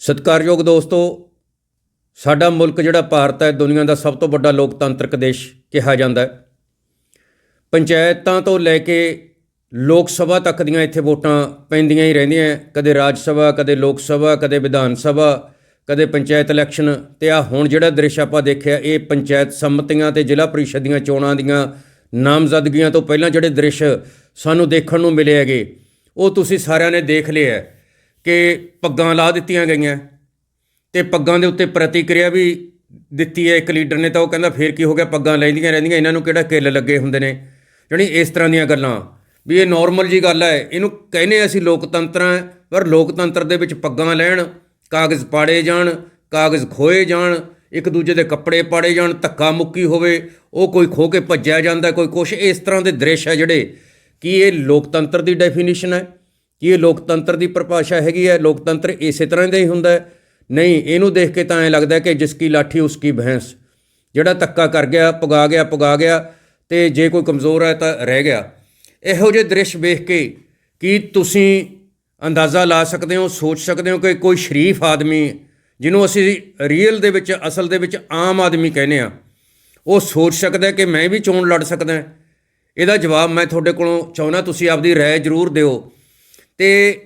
ਸਤਿਕਾਰਯੋਗ ਦੋਸਤੋ, ਸਾਡਾ ਮੁਲਕ ਜਿਹੜਾ ਭਾਰਤ ਹੈ, ਦੁਨੀਆ ਦਾ ਸਭ ਤੋਂ ਵੱਡਾ ਲੋਕਤੰਤਰਕ ਦੇਸ਼ ਕਿਹਾ ਜਾਂਦਾ ਹੈ। ਪੰਚਾਇਤਾਂ ਤੋਂ ਲੈ ਕੇ ਲੋਕ ਸਭਾ ਤੱਕ ਦੀਆਂ ਇੱਥੇ ਵੋਟਾਂ ਪੈਂਦੀਆਂ ਹੀ ਰਹਿੰਦੀਆਂ ਕਦੇ ਰਾਜ ਸਭਾ, ਕਦੇ ਲੋਕ ਸਭਾ, ਕਦੇ ਵਿਧਾਨ ਸਭਾ, ਕਦੇ ਪੰਚਾਇਤ ਇਲੈਕਸ਼ਨ। ਤੇ ਆ ਹੁਣ ਜਿਹੜਾ ਦ੍ਰਿਸ਼ ਆਪਾਂ ਦੇਖਿਆ, ਇਹ ਪੰਚਾਇਤ ਸੰਮਤੀਆਂ ਤੇ ਜ਼ਿਲ੍ਹਾ ਪ੍ਰੀਸ਼ਦ ਦੀਆਂ ਚੋਣਾਂ ਦੀਆਂ ਨਾਮਜ਼ਦਗੀਆਂ ਤੋਂ ਪਹਿਲਾਂ ਜਿਹੜੇ ਦ੍ਰਿਸ਼ ਸਾਨੂੰ ਦੇਖਣ ਨੂੰ ਮਿਲੇ ਹੈਗੇ, ਉਹ ਤੁਸੀਂ ਸਾਰਿਆਂ ਨੇ ਦੇਖ ਲਿਆ ਹੈ। ਕਿ ਪੱਗਾਂ ਲਾ ਦਿੱਤੀਆਂ ਗਈਆਂ। ਤੇ ਪੱਗਾਂ ਦੇ ਉੱਤੇ ਪ੍ਰਤੀਕਿਰਿਆ ਵੀ ਦਿੱਤੀ ਹੈ ਇੱਕ ਲੀਡਰ ਨੇ ਤਾਂ ਉਹ ਕਹਿੰਦਾ ਫੇਰ ਕੀ ਹੋ ਗਿਆ, ਪੱਗਾਂ ਲੈਂਦੀਆਂ ਰਹਿੰਦੀਆਂ, ਇਹਨਾਂ ਨੂੰ ਕਿਹੜਾ ਕਿੱਲ ਲੱਗੇ ਹੁੰਦੇ ਨੇ। ਜਾਣੀ ਇਸ ਤਰ੍ਹਾਂ ਦੀਆਂ ਗੱਲਾਂ। ਵੀ ਇਹ ਨਾਰਮਲ ਜੀ ਗੱਲ ਹੈ, ਇਹਨੂੰ ਕਹਿੰਦੇ ਅਸੀਂ ਲੋਕਤੰਤਰ ਹੈ ਪਰ ਲੋਕਤੰਤਰ ਦੇ ਵਿੱਚ ਪੱਗਾਂ ਲੈਣ, ਕਾਗਜ਼ ਪਾੜੇ ਜਾਣ, ਕਾਗਜ਼ ਖੋਏ ਜਾਣ, ਇੱਕ ਦੂਜੇ ਦੇ ਕੱਪੜੇ ਪਾੜੇ ਜਾਣ, ਧੱਕਾ ਮੁੱਕੀ ਹੋਵੇ, ਉਹ ਕੋਈ ਖੋ ਕੇ ਭੱਜਿਆ ਜਾਂਦਾ, ਕੋਈ ਕੁਛ। ਇਸ ਤਰ੍ਹਾਂ ਦੇ ਦ੍ਰਿਸ਼ ਹੈ ਜਿਹੜੇ ਕੀ ਇਹ ਲੋਕਤੰਤਰ ਦੀ ਡੈਫੀਨੇਸ਼ਨ ਹੈ। ਕੀ ਇਹ ਲੋਕਤੰਤਰ ਦੀ ਪਰਿਭਾਸ਼ਾ ਹੈਗੀ ਹੈ ਲੋਕਤੰਤਰ ਇਸੇ ਤਰ੍ਹਾਂ ਦਾ ਹੀ ਹੁੰਦਾ ਹੈ ਨਹੀਂ ਇਹਨੂੰ ਦੇਖ ਕੇ ਤਾਂ ਐ ਲੱਗਦਾ ਕਿ ਜਿਸ ਕੀ ਲਾਠੀ ਉਸ ਕੀ ਭੈਂਸ ਜਿਹੜਾ ਧੱਕਾ ਕਰ ਗਿਆ ਪੁਗਾ ਗਿਆ ਪੁਗਾ ਗਿਆ ਤੇ ਜੇ ਕੋਈ ਕਮਜ਼ੋਰ ਹੈ ਤਾਂ ਰਹਿ ਗਿਆ ਇਹੋ ਜਿਹੇ ਦ੍ਰਿਸ਼ ਵੇਖ ਕੇ ਕੀ ਤੁਸੀਂ ਅੰਦਾਜ਼ਾ ਲਾ ਸਕਦੇ ਹੋ ਸੋਚ ਸਕਦੇ ਹੋ ਕਿ ਕੋਈ ਸ਼ਰੀਫ ਆਦਮੀ ਜਿਹਨੂੰ ਅਸੀਂ ਰੀਅਲ ਦੇ ਵਿੱਚ ਅਸਲ ਦੇ ਵਿੱਚ ਆਮ ਆਦਮੀ ਕਹਿੰਦੇ ਆ ਉਹ ਸੋਚ ਸਕਦਾ ਹੈ ਕਿ ਮੈਂ ਵੀ ਚੋਣ ਲੜ ਸਕਦਾ ਹਾਂ। ਇਹਦਾ ਜਵਾਬ ਮੈਂ ਤੁਹਾਡੇ ਕੋਲੋਂ ਚਾਹੁੰਦਾ ਤੁਸੀਂ ਆਪਦੀ رائے ਜ਼ਰੂਰ ਦਿਓ ਤੇ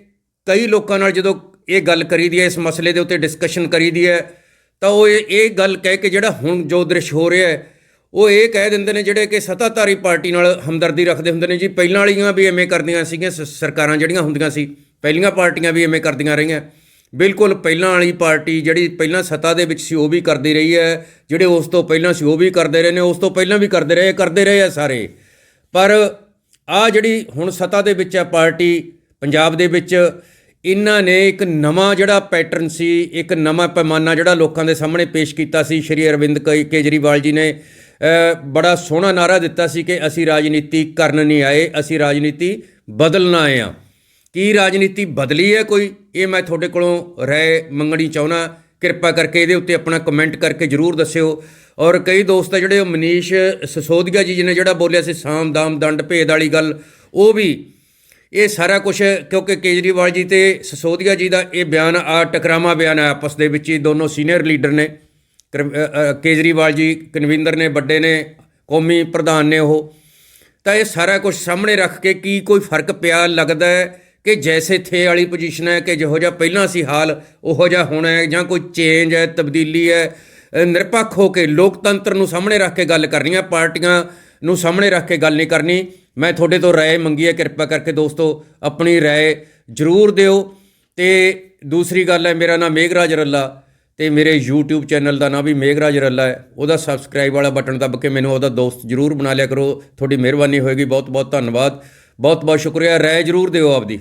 ਕਈ ਲੋਕਾਂ ਨਾਲ ਜਦੋਂ ਇਹ ਗੱਲ ਕਰੀਦੀ ਹੈ, ਇਸ ਮਸਲੇ ਦੇ ਉੱਤੇ ਡਿਸਕਸ਼ਨ ਕਰੀਦੀ ਹੈ, ਤਾਂ ਉਹ ਇਹ ਇਹ ਗੱਲ ਕਹਿ ਕੇ ਜਿਹੜਾ ਹੁਣ ਜੋ ਦ੍ਰਿਸ਼ ਹੋ ਰਿਹਾ ਹੈ, ਉਹ ਇਹ ਕਹਿ ਦਿੰਦੇ ਨੇ ਜਿਹੜੇ ਕਿ ਸੱਤਾਧਾਰੀ ਪਾਰਟੀ ਨਾਲ ਹਮਦਰਦੀ ਰੱਖਦੇ ਹੁੰਦੇ ਨੇ ਜੀ। ਪਹਿਲਾਂ ਵਾਲੀਆਂ ਵੀ ਐਵੇਂ ਕਰਦੀਆਂ ਸੀਗੀਆਂ, ਸ- ਸਰਕਾਰਾਂ ਜਿਹੜੀਆਂ ਹੁੰਦੀਆਂ ਸੀ, ਪਹਿਲੀਆਂ ਪਾਰਟੀਆਂ ਵੀ ਐਵੇਂ ਕਰਦੀਆਂ ਰਹੀਆਂ। ਬਿਲਕੁਲ ਪਹਿਲਾਂ ਵਾਲੀ ਪਾਰਟੀ ਜਿਹੜੀ ਪਹਿਲਾਂ ਸੱਤਾ ਦੇ ਵਿੱਚ ਸੀ, ਉਹ ਵੀ ਕਰਦੀ ਰਹੀ ਹੈ। ਜਿਹੜੇ ਉਸ ਤੋਂ ਪਹਿਲਾਂ ਸੀ, ਉਹ ਵੀ ਕਰਦੇ ਰਹੇ ਨੇ, ਉਸ ਤੋਂ ਪਹਿਲਾਂ ਵੀ ਕਰਦੇ ਰਹੇ ਕਰਦੇ ਰਹੇ ਆ ਸਾਰੇ। ਪਰ ਆ ਜਿਹੜੀ ਹੁਣ ਸੱਤਾ ਦੇ ਵਿੱਚ ਹੈ ਪਾਰਟੀ ਪੰਜਾਬ ਦੇ ਵਿੱਚ ਇਹਨਾਂ ਨੇ ਇੱਕ ਨਵਾਂ ਜਿਹੜਾ ਪੈਟਰਨ ਸੀ, ਇੱਕ ਨਵਾਂ ਪੈਮਾਨਾ ਜਿਹੜਾ ਲੋਕਾਂ ਦੇ ਸਾਹਮਣੇ ਪੇਸ਼ ਕੀਤਾ ਸੀ, ਸ਼੍ਰੀ ਅਰਵਿੰਦ ਕੇ- ਕੇਜਰੀਵਾਲ ਜੀ ਨੇ ਬੜਾ ਸੋਹਣਾ ਨਾਰਾ ਦਿੱਤਾ ਸੀ ਕਿ ਅਸੀਂ ਰਾਜਨੀਤੀ ਕਰਨ ਨਹੀਂ ਆਏ, ਅਸੀਂ ਰਾਜਨੀਤੀ ਬਦਲਣ ਆਏ ਆ ਕੀ ਰਾਜਨੀਤੀ ਬਦਲੀ ਹੈ ਕੋਈ? ਇਹ ਮੈਂ ਤੁਹਾਡੇ ਕੋਲੋਂ ਰਾਏ ਮੰਗਣੀ ਚਾਹੁੰਦਾ। ਕਿਰਪਾ ਕਰਕੇ ਇਹਦੇ ਉੱਤੇ ਆਪਣਾ ਕਮੈਂਟ ਕਰਕੇ ਜਰੂਰ ਦੱਸਿਓ। ਔਰ ਕਈ ਦੋਸਤ ਆ ਜਿਹੜੇ ਉਹ ਮਨੀਸ਼ ਸਸੋਦੀਆ ਜੀ ਜਿਹਨੇ ਜਿਹੜਾ ਬੋਲਿਆ ਸੀ ਸਾਮ ਦਾਮ ਦੰਡ ਭੇਦ ਵਾਲੀ ਗੱਲ, ਉਹ ਵੀ ਇਹ ਸਾਰਾ ਕੁਝ ਕਿਉਂਕਿ ਕੇਜਰੀਵਾਲ ਜੀ ਤੇ ਸਸੋਦੀਆ ਜੀ ਦਾ ਇਹ ਬਿਆਨ, ਆ ਟਕਰਾਮਾ ਬਿਆਨ ਹੈ ਆਪਸ ਦੇ ਵਿੱਚ ਹੀ, ਦੋਨੋਂ ਸੀਨੀਅਰ ਲੀਡਰ ਨੇ। ਕਰ- ਕੇਜਰੀਵਾਲ ਜੀ, ਕਨਵਿੰਦਰ ਨੇ, ਵੱਡੇ ਨੇ, ਕੌਮੀ ਪ੍ਰਧਾਨ ਨੇ ਉਹ। ਤਾਂ ਇਹ ਸਾਰਾ ਕੁਝ ਸਾਹਮਣੇ ਰੱਖ ਕੇ ਕੀ ਕੋਈ ਫ਼ਰਕ ਪਿਆ, ਲੱਗਦਾ ਹੈ ਕਿ ਜੈਸੇ ਥੇ ਵਾਲੀ ਪੋਜੀਸ਼ਨ ਹੈ ਕਿ ਜਿਹੋ ਜਿਹਾ ਪਹਿਲਾਂ ਸੀ ਹਾਲ, ਉਹੋ ਜਿਹਾ ਹੋਣਾ ਹੈ ਜਾਂ ਕੋਈ ਚੇਂਜ ਹੈ, ਤਬਦੀਲੀ ਹੈ। ਨਿਰਪੱਖ ਹੋ ਕੇ ਲੋਕਤੰਤਰ ਨੂੰ ਸਾਹਮਣੇ ਰੱਖ ਕੇ ਗੱਲ ਕਰਨੀ ਹੈ ਪਾਰਟੀਆਂ ਨੂੰ ਸਾਹਮਣੇ ਰੱਖ ਕੇ ਗੱਲ ਨਹੀਂ ਕਰਨੀ। ਮੈਂ ਤੁਹਾਡੇ ਤੋਂ ਰਾਏ ਮੰਗੀ ਹੈ, ਕਿਰਪਾ ਕਰਕੇ ਦੋਸਤੋ ਆਪਣੀ ਰਾਏ ਜ਼ਰੂਰ ਦਿਓ। ਤੇ ਦੂਸਰੀ ਗੱਲ ਹੈ, ਮੇਰਾ ਨਾਮ ਮੇਘਰਾਜ ਰੱਲਾ ਤੇ ਮੇਰੇ YouTube ਚੈਨਲ ਦਾ ਨਾਮ ਵੀ ਮੇਘਰਾਜ ਰੱਲਾ ਹੈ। ਉਹਦਾ ਸਬਸਕ੍ਰਾਈਬ ਵਾਲਾ ਬਟਨ ਦੱਬ ਕੇ ਮੈਨੂੰ ਉਹਦਾ ਦੋਸਤ ਜ਼ਰੂਰ ਬਣਾ ਲਿਆ ਕਰੋ। ਤੁਹਾਡੀ ਮਿਹਰਬਾਨੀ ਹੋਏਗੀ। ਬਹੁਤ ਬਹੁਤ ਧੰਨਵਾਦ। ਬਹੁਤ ਬਹੁਤ ਸ਼ੁਕਰੀਆ। ਰਾਏ ਜ਼ਰੂਰ ਦਿਓ ਆਪਦੀ।